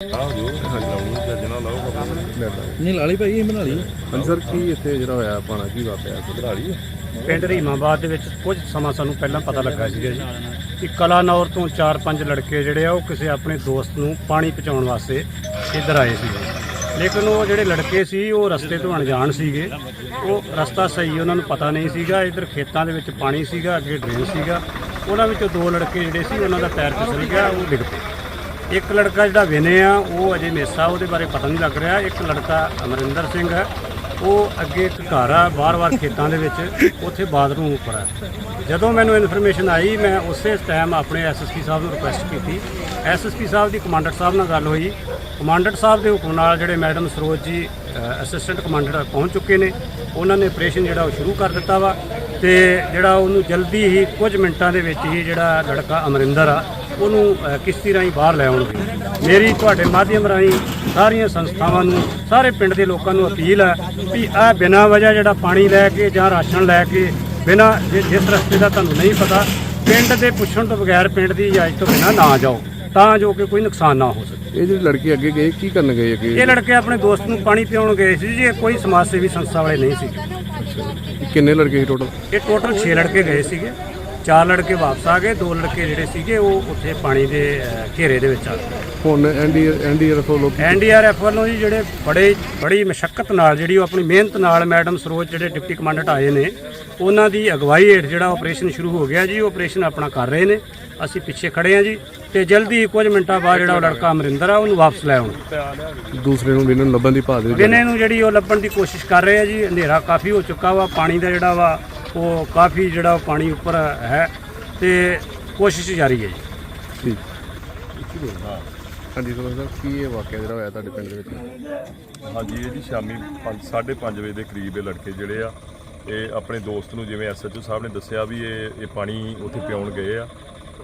ਆਹ ਜੋ ਲਾਉਣੀ ਲਾਓ ਨਹੀਂ ਲਾਲੀ ਭਾਈ ਇਹ ਬਣਾ ਲਈ। ਹਾਂਜੀ ਸਰ ਕੀ ਇੱਥੇ ਜਿਹੜਾ ਹੋਇਆ ਪਾਣਾ ਕੀ ਵਾਪਰਿਆ? ਬਣਾ ਲਈ ਪਿੰਡ ਰੀਮਾਬਾਦ ਦੇ ਵਿੱਚ ਕੁਝ ਸਮਾਂ ਸਾਨੂੰ ਪਹਿਲਾਂ ਪਤਾ ਲੱਗਾ ਸੀਗਾ ਜੀ ਕਿ ਕਲਾਨੌਰ ਤੋਂ 4-5 ਲੜਕੇ ਜਿਹੜੇ ਆ ਉਹ ਕਿਸੇ ਆਪਣੇ ਦੋਸਤ ਨੂੰ ਪਾਣੀ ਪਹੁੰਚਾਉਣ ਵਾਸਤੇ ਇੱਧਰ ਆਏ ਸੀਗੇ। ਲੇਕਿਨ ਉਹ ਜਿਹੜੇ ਲੜਕੇ ਸੀ ਉਹ ਰਸਤੇ ਤੋਂ ਅਣਜਾਣ ਸੀਗੇ। ਉਹ ਰਸਤਾ ਸਹੀ ਉਹਨਾਂ ਨੂੰ ਪਤਾ ਨਹੀਂ ਸੀਗਾ। ਇੱਧਰ ਖੇਤਾਂ ਦੇ ਵਿੱਚ ਪਾਣੀ ਸੀਗਾ ਅੱਗੇ ਡਰੇਨ ਸੀਗਾ। ਉਹਨਾਂ ਵਿੱਚੋਂ ਦੋ ਲੜਕੇ ਜਿਹੜੇ ਸੀ ਉਹਨਾਂ ਦਾ ਪੈਰ ਫਿਸਲ ਗਿਆ ਉਹ ਡਿੱਗ ਪਏ। ਇੱਕ ਲੜਕਾ ਜਿਹੜਾ ਵਿਨੇ ਆ, ਉਹ ਅਜੇ ਮੇਸਾ, ਉਹਦੇ ਬਾਰੇ ਪਤਾ ਨਹੀਂ ਲੱਗ ਰਿਹਾ। ਇੱਕ ਲੜਕਾ ਅਮਰਿੰਦਰ ਸਿੰਘ ਹੈ। ਉਹ ਅੱਗੇ ਇੱਕ ਘਰ ਆ ਬਾਰ-ਬਾਰ ਖੇਤਾਂ ਦੇ ਵਿੱਚ, ਉੱਥੇ ਬਾਥਰੂਮ ਉੱਪਰ ਆ। ਜਦੋਂ ਮੈਨੂੰ ਇਨਫੋਰਮੇਸ਼ਨ ਆਈ, ਮੈਂ ਉਸੇ ਟਾਈਮ ਆਪਣੇ ਐਸਐਸਪੀ ਸਾਹਿਬ ਨੂੰ ਰਿਕੁਐਸਟ ਕੀਤੀ। ਐਸਐਸਪੀ ਸਾਹਿਬ ਦੀ ਕਮਾਂਡਰ ਸਾਹਿਬ ਨਾਲ ਗੱਲ ਹੋਈ। ਕਮਾਂਡਰ ਸਾਹਿਬ ਦੇ ਹੁਕਮ ਨਾਲ ਜਿਹੜੇ ਮੈਡਮ ਸਰੋਜ ਜੀ ਅਸਿਸਟੈਂਟ ਕਮਾਂਡਰ ਪਹੁੰਚ ਚੁੱਕੇ ਨੇ। ਉਹਨਾਂ ਨੇ ਆਪਰੇਸ਼ਨ ਜਿਹੜਾ ਉਹ ਸ਼ੁਰੂ ਕਰ ਦਿੱਤਾ ਵਾ ਤੇ ਜਿਹੜਾ ਉਹਨੂੰ ਜਲਦੀ ਹੀ ਕੁਝ ਮਿੰਟਾਂ ਦੇ ਵਿੱਚ ਹੀ ਜਿਹੜਾ ਲੜਕਾ ਅਮਰਿੰਦਰ ਆ, ਉਹਨੂੰ ਕਿਸ਼ਤੀ ਰਾਹੀਂ ਬਾਹਰ ਲੈ ਆਉਣਗੇ ਮੇਰੀ ਤੁਹਾਡੇ ਮਾਧਿਅਮ ਰਾਹੀਂ ਸਾਰੀਆਂ ਸੰਸਥਾਵਾਂ ਨੂੰ, ਸਾਰੇ ਪਿੰਡ ਦੇ ਲੋਕਾਂ ਨੂੰ ਅਪੀਲ ਹੈ ਵੀ ਆ ਬਿਨਾਂ ਵਜ੍ਹਾ ਜਿਹੜਾ ਪਾਣੀ ਲੈ ਕੇ ਜਾਂ ਰਾਸ਼ਨ ਲੈ ਕੇ, ਬਿਨਾਂ ਜਿਸ ਰਸਤੇ ਦਾ ਤੁਹਾਨੂੰ ਨਹੀਂ ਪਤਾ, ਪਿੰਡ ਦੇ ਪੁੱਛਣ ਤੋਂ ਬਗੈਰ ਪਿੰਡ ਦੀ ਇਜਾਜ਼ਤ ਤੋਂ ਬਿਨਾਂ ਨਾ ਜਾਓ। ਤਾਂ ਜੋ ਕਿ ਕੋਈ ਨੁਕਸਾਨ ਨਾ ਹੋ ਸਕੇ। ਇਹ ਜਿਹੜੇ ਲੜਕੇ ਅੱਗੇ ਗਏ ਕੀ ਕਰਨ ਗਏ ਅੱਗੇ? ਇਹ ਲੜਕੇ ਆਪਣੇ ਦੋਸਤ ਨੂੰ ਪਾਣੀ ਪਿਆਉਣ ਗਏ ਸੀ ਜੀ ਇਹ ਕੋਈ ਸਮਾਜ ਸੇਵੀ ਸੰਸਥਾ ਵਾਲੇ ਨਹੀਂ ਸੀ। ਕਿੰਨੇ ਲੜਕੇ ਸੀ ਟੋਟਲ ਇਹ ਟੋਟਲ 6 ਲੜਕੇ ਗਏ ਸੀਗੇ। ਚਾਰ ਲੜਕੇ ਵਾਪਸ ਆ ਗਏ ਦੋ ਲੜਕੇ ਜਿਹੜੇ ਸੀਗੇ ਉਹ ਉੱਥੇ ਪਾਣੀ ਦੇ ਘੇਰੇ ਦੇ ਵਿੱਚ ਆ ਗਏ। ਹੁਣ ਐਨਡੀ ਐਨਡੀਆਰਐਫ ਵੱਲੋਂ ਐਨਡੀਆਰਐਫ ਵੱਲੋਂ ਜੀ ਜਿਹੜੇ ਬੜੇ ਬੜੀ ਮਸ਼ੱਕਤ ਨਾਲ ਜਿਹੜੀ ਉਹ ਆਪਣੀ ਮਿਹਨਤ ਨਾਲ ਮੈਡਮ ਸਰੋਜ ਜਿਹੜੇ ਡਿਪਟੀ ਕਮਾਂਡੈਂਟ ਆਏ ਨੇ ਉਹਨਾਂ ਦੀ ਅਗਵਾਈ ਹੇਠ ਜਿਹੜਾ ਆਪਰੇਸ਼ਨ ਸ਼ੁਰੂ ਹੋ ਗਿਆ ਜੀ ਉਹ ਆਪਰੇਸ਼ਨ ਆਪਣਾ ਕਰ ਰਹੇ ਨੇ। ਅਸੀਂ ਪਿੱਛੇ ਖੜੇ ਹਾਂ ਜੀ ਤੇ ਜਲਦੀ ਹੀ ਕੁਝ ਮਿੰਟਾਂ ਬਾਅਦ ਜਿਹੜਾ ਉਹ ਲੜਕਾ ਅਮਰਿੰਦਰ ਆ ਉਹਨੂੰ ਵਾਪਸ ਲੈ ਆਉਣਾ। ਦੂਸਰੇ ਨੂੰ ਵੀ ਇਹਨਾਂ ਨੂੰ ਲੱਭਣ ਦੀ ਭਾਲ ਦੇ ਵਿੱਚ ਦਿਨੇ ਨੂੰ ਜਿਹੜੀ ਉਹ ਲੱਭਣ ਦੀ ਕੋਸ਼ਿਸ਼ ਕਰ ਰਹੇ ਆ ਜੀ ਹਨੇਰਾ ਕਾਫੀ ਹੋ ਚੁੱਕਾ ਵਾ ਪਾਣੀ ਦਾ ਜਿਹੜਾ ਵਾ ਉਹ ਕਾਫੀ ਜਿਹੜਾ ਪਾਣੀ ਉੱਪਰ ਹੈ ਤੇ ਕੋਸ਼ਿਸ਼ ਜਾਰੀ ਹੈ ਜੀ। ਠੀਕ। ਹਾਂਜੀ ਸਰ ਸਰ ਕੀ ਇਹ ਵਾਕਿਆ ਜਿਹੜਾ ਹੋਇਆ ਤੁਹਾਡੇ ਪਿੰਡ ਦੇ ਵਿੱਚ? ਹਾਂਜੀ ਇਹ ਜੀ ਸ਼ਾਮੀ 5:30 ਵਜੇ ਦੇ ਕਰੀਬ ਇਹ ਲੜਕੇ ਜਿਹੜੇ ਆ ਇਹ ਆਪਣੇ ਦੋਸਤ ਨੂੰ ਜਿਵੇਂ ਐਸਐਚਓ ਸਾਹਿਬ ਨੇ ਦੱਸਿਆ ਵੀ ਇਹ ਇਹ ਪਾਣੀ ਉੱਥੇ ਪਿਉਣ ਗਏ ਆ।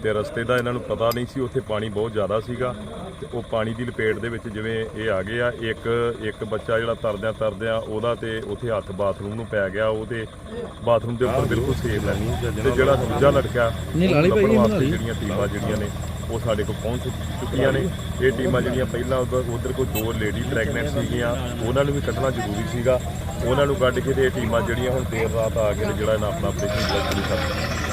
ਤੇ ਰਸਤੇ ਦਾ ਇਹਨਾਂ ਨੂੰ ਪਤਾ ਨਹੀਂ ਸੀ ਉੱਥੇ ਪਾਣੀ ਬਹੁਤ ਜ਼ਿਆਦਾ ਸੀਗਾ ਤੇ ਉਹ ਪਾਣੀ ਦੀ ਲਪੇਟ ਦੇ ਵਿੱਚ ਜਿਵੇਂ ਇਹ ਆ ਗਏ ਆ ਇੱਕ ਇੱਕ ਬੱਚਾ ਜਿਹੜਾ ਤਰਦਿਆਂ ਤਰਦਿਆਂ ਉਹਦਾ ਤੇ ਉੱਥੇ ਹੱਥ ਬਾਥਰੂਮ ਨੂੰ ਪੈ ਗਿਆ ਉਹਦੇ ਬਾਥਰੂਮ ਦੇ ਉੱਪਰ ਬਿਲਕੁਲ ਸੇਫ ਹੈ। ਤੇ ਜਿਹੜਾ ਦੂਜਾ ਲੜਕਾ ਨਹੀਂ, ਲਾਲੀ ਭਾਈ, ਲੱਭਣ ਵਾਸਤੇ। ਜਿਹੜੀਆਂ ਟੀਮਾਂ ਜਿਹੜੀਆਂ ਨੇ ਉਹ ਸਾਡੇ ਕੋਲ ਪਹੁੰਚ ਚੁੱਕੀਆਂ ਨੇ। ਇਹ ਟੀਮਾਂ ਜਿਹੜੀਆਂ ਪਹਿਲਾਂ ਉਧਰ ਕੋਈ ਦੋ ਲੇਡੀ ਪ੍ਰੈਗਨੈਂਟ ਸੀਗੀਆਂ ਉਹਨਾਂ ਨੂੰ ਵੀ ਕੱਢਣਾ ਜ਼ਰੂਰੀ ਸੀਗਾ। ਉਹਨਾਂ ਨੂੰ ਕੱਢ ਕੇ ਤੇ ਇਹ ਟੀਮਾਂ ਜਿਹੜੀਆਂ ਹੁਣ ਦੇਰ ਰਾਤ ਆ ਕੇ ਜਿਹੜਾ ਇਹਨਾਂ ਆਪਣਾ ਆਪਰੇਸ਼ਨ ਸ਼ੁਰੂ ਕਰ